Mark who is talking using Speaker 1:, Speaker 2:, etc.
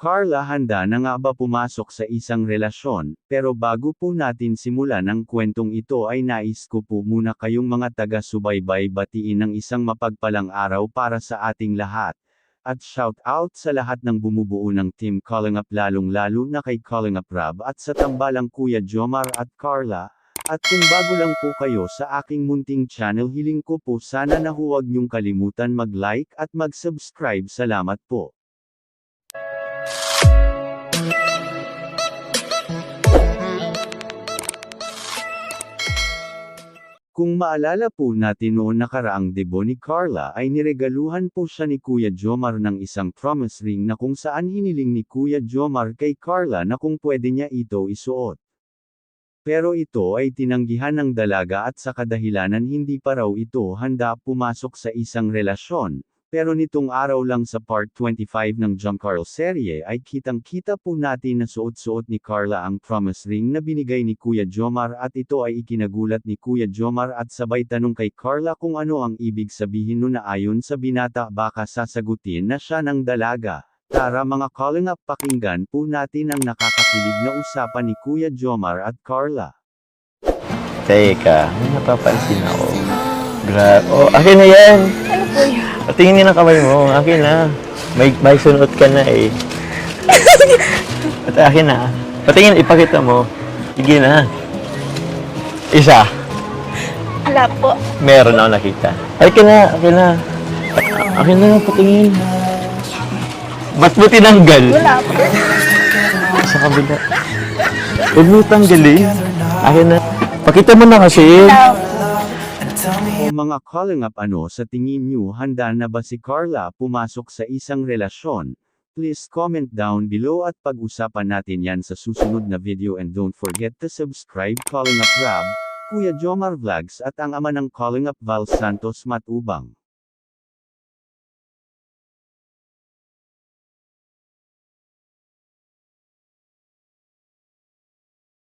Speaker 1: Carla handa na nga ba pumasok sa isang relasyon, pero bago po natin simulan ang kwentong ito ay nais ko po muna kayong mga taga-subaybay batiin ng isang mapagpalang araw para sa ating lahat. At shout out sa lahat ng bumubuo ng Team Calling Up lalong lalo na kay Calling Up Rab at sa tambalang Kuya Jomar at Carla, at kung bago lang po kayo sa aking munting channel hiling ko po sana na huwag niyong kalimutan mag-like at mag-subscribe salamat po. Kung maalala po natin noon nakaraang debo ni Carla ay niregaluhan po siya ni Kuya Jomar ng isang promise ring na kung saan hiniling ni Kuya Jomar kay Carla na kung pwede niya ito isuot. Pero ito ay tinanggihan ng dalaga at sa kadahilanan hindi pa raw ito handa pumasok sa isang relasyon, pero nitong araw lang sa part 25 ng Jump Carl serye ay kitang-kita po natin na suot-suot ni Carla ang promise ring na binigay ni Kuya Jomar at ito ay ikinagulat ni Kuya Jomar at sabay tanong kay Carla kung ano ang ibig sabihin nun na ayon sa binata baka sasagutin na siya ng dalaga. Tara mga calling up pakinggan po natin ang nakakakilig na usapan ni Kuya Jomar at Carla.
Speaker 2: Teka, may napapansin ako. Gra oh, akin na yan.
Speaker 3: Ano po yun?
Speaker 2: Patingin ng kamay mo. Akin na. May, may sunod ka na eh. At akin na. Patingin, ipakita mo. Sige na. Isa.
Speaker 3: Wala po.
Speaker 2: Meron ako nakita. Akin na, akin na. Akin na, patingin. Ba't mo tinanggal?
Speaker 3: Wala po.
Speaker 2: Sa kabila. Huwag mo tanggalin. Akin na. Pakita mo na kasi.
Speaker 3: Wala.
Speaker 1: Mga calling up ano sa tingin nyo handa na ba si Carla pumasok sa isang relasyon? Please comment down below at pag-usapan natin yan sa susunod na video and don't forget to subscribe Calling Up Rab, Kuya Jomar Vlogs at ang ama ng Calling Up Val Santos Matubang.